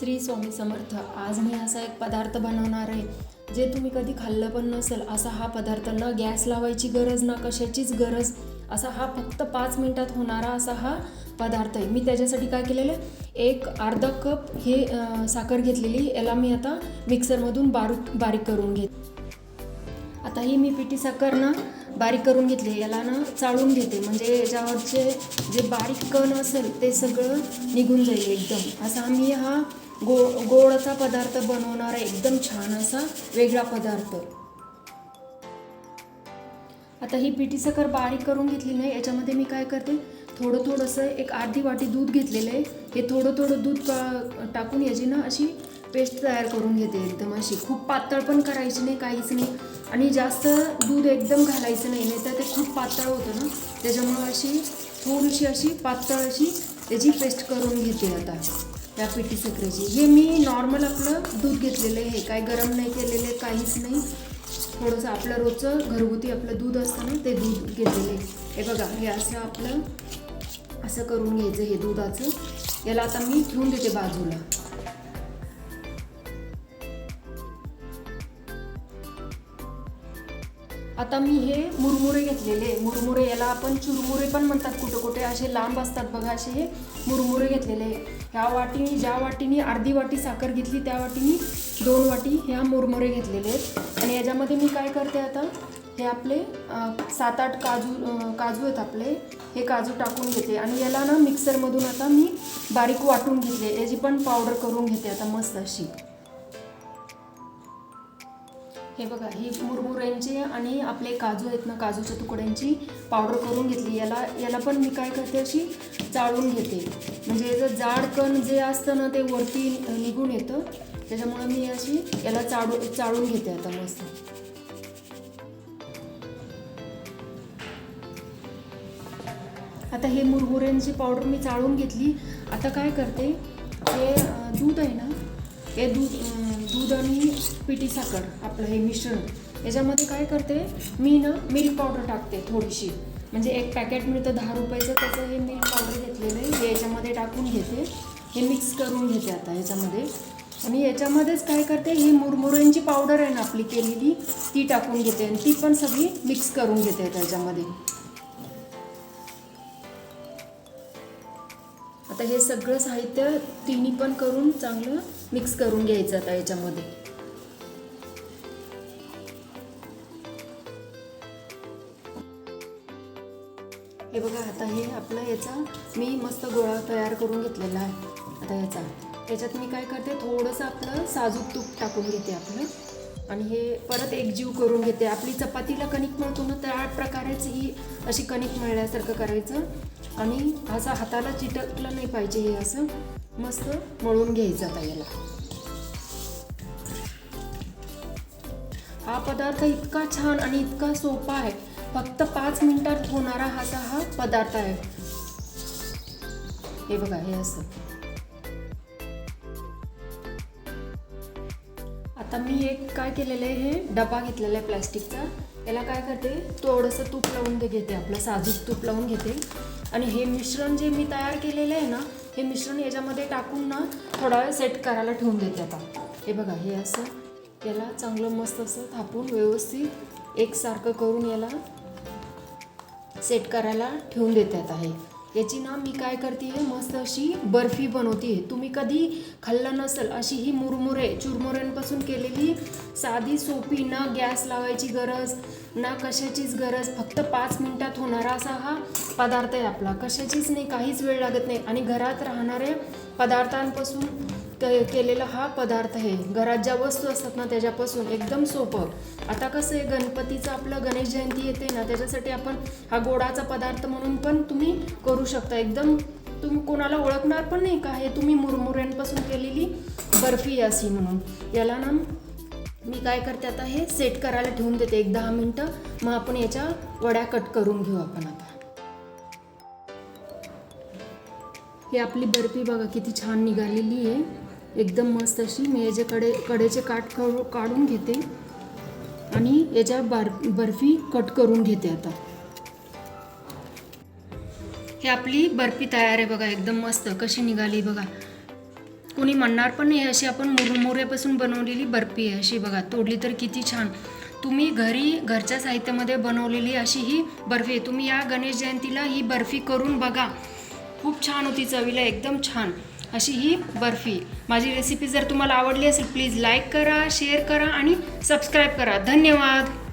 श्री स्वामी समर्थ आज मी असा एक पदार्थ बनवणार आहे जे तुम्ही कधी खाल्लं पण नसेल असा हा पदार्थ न गॅस लावायची गरज ना कशाचीच गरज असा हा फक्त पाच मिनटात होणारा असा हा पदार्थ आहे. मी त्याच्यासाठी काय केलेलं आहे? एक अर्धा कप हे साखर घेतलेली याला मी आता मिक्सरमधून बारीक बारीक करून घेत आता ही मी पिठी साखर ना बारीक करून घेतली याला ना चाळून घेते. म्हणजे याच्यावरचे जे बारीक कण असेल ते सगळं निघून जाईल एकदम. असा मी हा गो असा पदार्थ बनवणारा एकदम छान असा वेगळा पदार्थ. आता ही पिठी साखर बारीक करून घेतली नाही याच्यामध्ये मी काय करते थोडं थोडंसं एक अर्धी वाटी दूध घेतलेलं आहे. हे थोडं थोडं दूध टाकून याची ना अशी पेस्ट तयार करून घेते एकदम अशी. खूप पातळ पण करायची नाही काहीच नाही. आणि जास्त दूध एकदम घालायचं नाही नाही तर ते खूप पातळ होतं ना. त्याच्यामुळं अशी थोडीशी अशी पातळ अशी त्याची पेस्ट करून घेते आता. या पिठी साखरेची हे मी नॉर्मल आपलं दूध घेतलेलं आहे. हे काय गरम नाही केलेलं आहे काहीच नाही. थोडंसं आपलं रोजचं घरगुती आपलं दूध असतं ना ते दूध घेतलेलं आहे. हे बघा हे असं आपलं असं करून घ्यायचं हे दुधाचं. याला आता मी ठेवून देते बाजूला. आता मी हे मुरमुरे घेतलेले मुरमुरे याला आपण चुरमुरे पण म्हणतात कुठे कुठे. असे लांब असतात बघा असे हे मुरमुरे घेतलेले ह्या वाटीने ज्या वाटीने अर्धी वाटी साखर घेतली त्या वाटीनी दोन वाटी ह्या मुरमुरे घेतलेले आहेत. आणि याच्यामध्ये मी काय करते आता हे आपले सात आठ काजू काजू आहेत आपले हे काजू टाकून घेते. आणि याला ना मिक्सरमधून आता मी बारीक वाटून घेतले. याची पण पावडर करून घेते आता मस्त अशी. हे बघा ही मुरमुऱ्यांची आणि आपले काजू आहेत ना काजूच्या तुकड्यांची पावडर करून घेतली. याला याला पण मी काय करते अशी चाळून घेते. म्हणजे याचं जाड कण जे असतं ना ते वरती निघून येतं. त्याच्यामुळे मी अशी याला चाळू चाळून घेते आता मस्त. आता हे मुरमुऱ्यांची पावडर मी चाळून घेतली. आता काय करते हे दूध आहे ना हे दूध दूध आणि पिठी साखर आपलं हे मिश्रण. याच्यामध्ये काय करते? मी ना मिल्क पावडर टाकते थोडीशी. म्हणजे एक पॅकेट मिळतं दहा रुपयाचं त्याचं हे मिल्क पावडर घेतलेलं आहे. हे याच्यामध्ये टाकून घेते. हे मिक्स करून घेते आता ह्याच्यामध्ये आणि याच्यामध्येच काय करते? ही मुरमुऱ्यांची पावडर आहे ना आपली केलेली ती टाकून घेते. आणि ती पण सगळी मिक्स करून घेते त्याच्यामध्ये आता हे सगळं साहित्य तिन्ही पण करून चांगलं मिक्स करून घ्यायचं आता याच्यामध्ये. हे बघा आता हे आपलं याचा मी मस्त गोळा तयार करून घेतलेला आहे. आता याचा. याच्यात मी काय करते थोडंसं आपलं साजूक तूप टाकून घेते आपलं. आणि हे परत एकजीव करून घेते. आपली चपातीला कणिक मळतो ना त्या प्रकारेच ही अशी कणिक मळल्यासारखं करायचं. आणि असं हाताला चिटकलं नाही पाहिजे हे असं. मस्त मळून घ्यायचं आता याला. हा पदार्थ इतका छान आणि इतका सोपा आहे. फक्त पाच मिनिटात होणारा हा हा पदार्थ आहे. हे बघा हे असं. आता मी एक काय केलेलं आहे हे डबा घेतलेला आहे प्लॅस्टिकचा. याला काय करते थोडंसं तूप लावून ते घेते आपलं साजूक तूप लावून घेते. आणि हे मिश्रण जे मी तयार केलेलं आहे ना हे मिश्रण याच्यामध्ये टाकून ना थोडा वेळ सेट करायला ठेवून देते आता. हे बघा हे असं याला चांगलं मस्त असं थापून व्यवस्थित एकसारखं करून याला सेट करायला ठेवून देते आता हे. याची ना मी काय करते मस्त अशी बर्फी बनवते. तुम्ही कधी खाल्लं नसेल अशी ही मुरमुरे चुरमुऱ्यांपासून केलेली साधी सोपी ना गॅस लावायची गरज ना कशाचीच गरज फक्त पाच मिनिटात होणारा असा हा पदार्थ आहे आपला. कशाचीच नाही काहीच वेळ लागत नाही. आणि घरात राहणाऱ्या पदार्थांपासून केलेला हा पदार्थ आहे. घरात ज्या वस्तू असतात ना त्याच्यापासून एकदम सोपं. आता कसं आहे गणपतीचं आपलं गणेश जयंती येते ना त्याच्यासाठी आपण हा गोडाचा पदार्थ म्हणून पण तुम्ही करू शकता. एकदम तुम्ही कोणाला ओळखणार पण नाही का? हे तुम्ही मुरमुऱ्यांपासून केलेली बर्फी अशी म्हणून. याला ना मी काय करते आता हे सेट करायला ठेवून देते एक दहा मिनटं. मग आपण याच्या वड्या कट करून घेऊ आपण आता. ही आपली बर्फी बघा किती छान निघालेली आहे. एकदम मस्त अशी. मी याचे कडे कडेचे काट करू काढून घेते. आणि याच्या बार बर्फी कट करून घेते आता. हे आपली बर्फी तयार आहे बघा. एकदम मस्त कशी निघाली बघा. कोणी म्हणणार पण नाही अशी आपण मुरमुऱ्यापासून बनवलेली बर्फी आहे अशी बघा. तोडली तर किती छान. तुम्ही घरी घरच्या साहित्यामध्ये बनवलेली अशी ही बर्फी आहे. तुम्ही या गणेश जयंतीला ही बर्फी करून बघा. खूप छान होती चवीला एकदम छान. अशी ही बर्फी. माझी रेसिपी जर तुम्हाला आवडली असेल प्लीज लाईक करा शेअर करा आणि सबस्क्राईब करा. धन्यवाद.